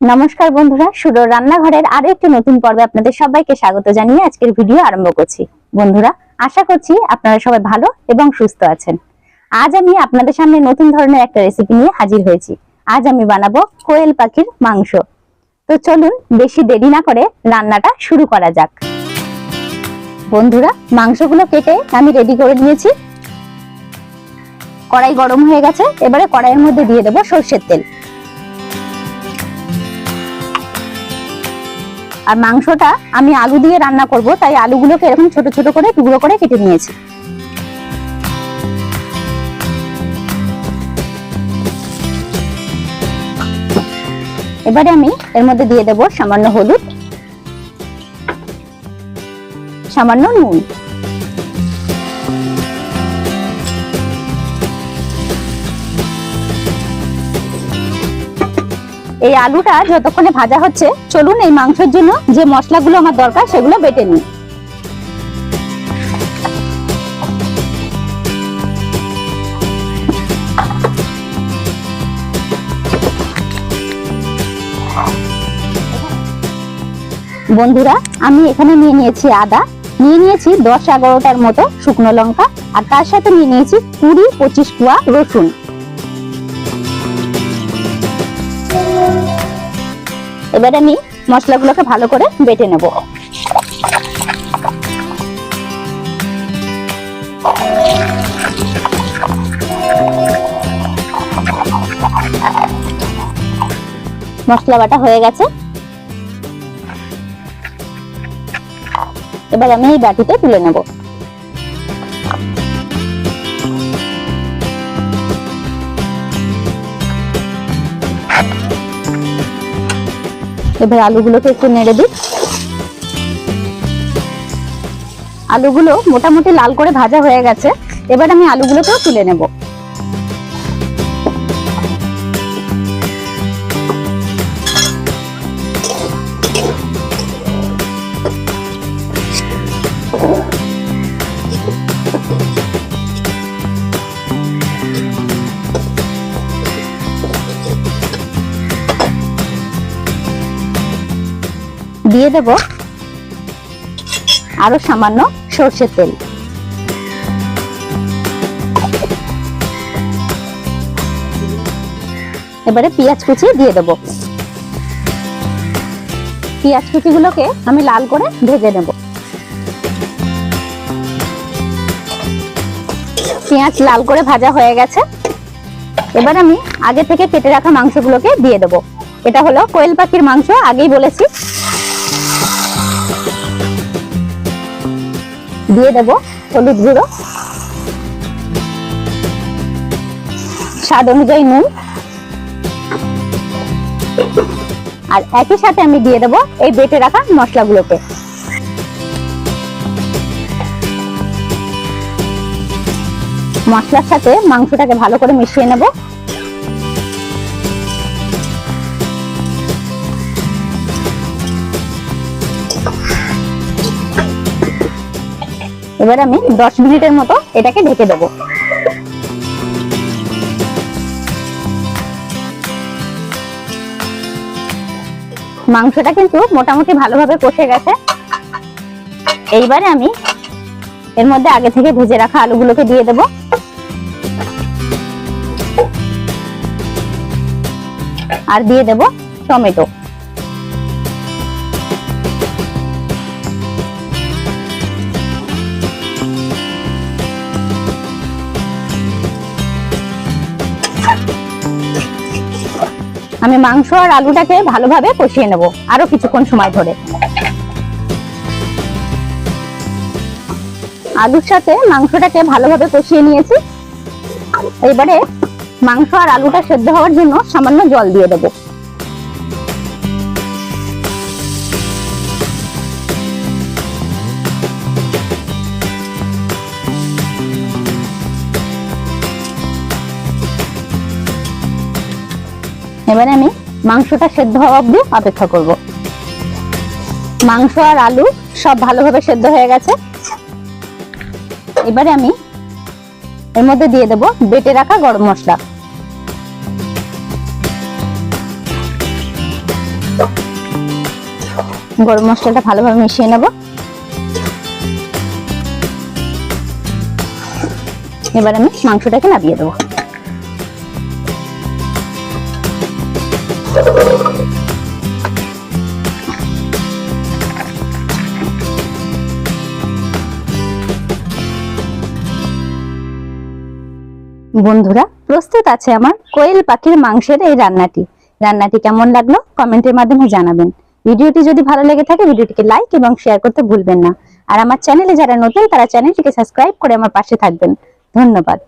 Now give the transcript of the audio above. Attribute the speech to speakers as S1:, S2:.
S1: নমস্কার বন্ধুরা সুরো রান্নাঘরের আরও একটি নতুন পর্বে আপনাদের সবাইকে স্বাগত জানিয়ে আজকের ভিডিও আরম্ভ করছি। বন্ধুরা, আশা করছি আপনারা সবাই ভালো এবং সুস্থ আছেন। আজ আমি আপনাদের সামনে নতুন ধরনের একটা রেসিপি নিয়ে হাজির হয়েছি। আজ আমি বানাবো কোয়েল পাখির মাংস। তো চলুন বেশি দেরি না করে রান্নাটা শুরু করা যাক। বন্ধুরা, মাংসগুলো কেটে আমি রেডি করে নিয়েছি। কড়াই গরম হয়ে গেছে, এবারে কড়াইয়ের মধ্যে দিয়ে দেবো সর্ষের তেল। আর মাংসটা আমি আলু দিয়ে রান্না করব, তাই আলুগুলোকে এরকম ছোট ছোট করে টুকরো করে কেটে নিয়েছি। এবারে আমি এর মধ্যে দিয়ে দেব সামান্য হলুদ, সামান্য নুন। এই আলুটা যতক্ষণে ভাজা হচ্ছে, চলুন এই মাংসের জন্য যে মশলাগুলো আমার দরকার সেগুলো বেটে নিই। বন্ধুরা, আমি এখানে নিয়ে নিয়েছি আদা। নিয়ে নিয়েছি দশ এগারোটার মতো শুকনো লঙ্কা। আর তার সাথে নিয়ে নিয়েছি কুড়ি পঁচিশ কুয়া রসুন। এবার আমি মশলাগুলোকে ভালো করে বেটে নেব। মশলা বাটা হয়ে গেছে। এবার আমি এই বাটিতে তুলে নেব। এবার আলুগুলোকে একটু নেড়ে দিই। আলুগুলো মোটামুটি লাল করে ভাজা হয়ে গেছে। এবার আমি আলুগুলোকেও তুলে নেব। দিয়ে দেব আরও সামান্য সর্ষের তেল। এবারে পেঁয়াজ কুচি দিয়ে দেব। পেঁয়াজ কুচিগুলোকে আমি লাল করে ভেজে নেব। পেঁয়াজ লাল করে ভাজা হয়ে গেছে। এবার আমি আগে থেকে কেটে রাখা মাংসগুলোকে দিয়ে দেব। এটা হলো কোয়েল পাখির মাংস, আগেই বলেছি। দিয়ে দেব হলুদ গুঁড়ো। স্বাদ অনুযায়ী নুন। আর একই সাথে আমি দিয়ে দেব এই বেটে রাখা মশলাগুলোকে। মশলার সাথে মাংসটাকে ভালো করে মিশিয়ে নেব। এবার আমি দশ মিনিটের মতো এটাকে ঢেকে দেবো। মাংসটা কিন্তু মোটামুটি ভালোভাবে কষে গেছে। এইবারে আমি এর মধ্যে আগে থেকে ভেজে রাখা আলুগুলোকে দিয়ে দেব। আর দিয়ে দেব টমেটো। আমি মাংস আর আলুটাকে ভালোভাবে কষিয়ে নেব আরও কিছুক্ষণ সময় ধরে। আলুর সাথে মাংসটাকে ভালোভাবে কষিয়ে নিয়েছি। এবারে মাংস আর আলুটা সেদ্ধ হওয়ার জন্য সামান্য জল দিয়ে দেবো। এবারে আমি মাংসটা সেদ্ধ হওয়া অব্দি অপেক্ষা করব। মাংস আর আলু সব ভালোভাবে সেদ্ধ হয়ে গেছে। এবারে আমি এর মধ্যে দিয়ে দেব বেটে রাখা গরম মশলা। গরম মশলাটা ভালোভাবে মিশিয়ে নেব। এবার আমি মাংসটাকে নামিয়ে দেবো। বন্ধুরা, প্রস্তুত আছে আমার কোয়েল পাখির মাংসের এই রান্নাটি। রান্নাটি কেমন লাগল কমেন্টের মাধ্যমে জানাবেন। ভিডিওটি যদি ভালো লেগে থাকে, ভিডিওটিকে লাইক এবং শেয়ার করতে ভুলবেন না। আর আমার চ্যানেলে যারা নতুন, তারা চ্যানেলটিকে সাবস্ক্রাইব করে আমার পাশে থাকবেন। ধন্যবাদ।